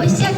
Ось як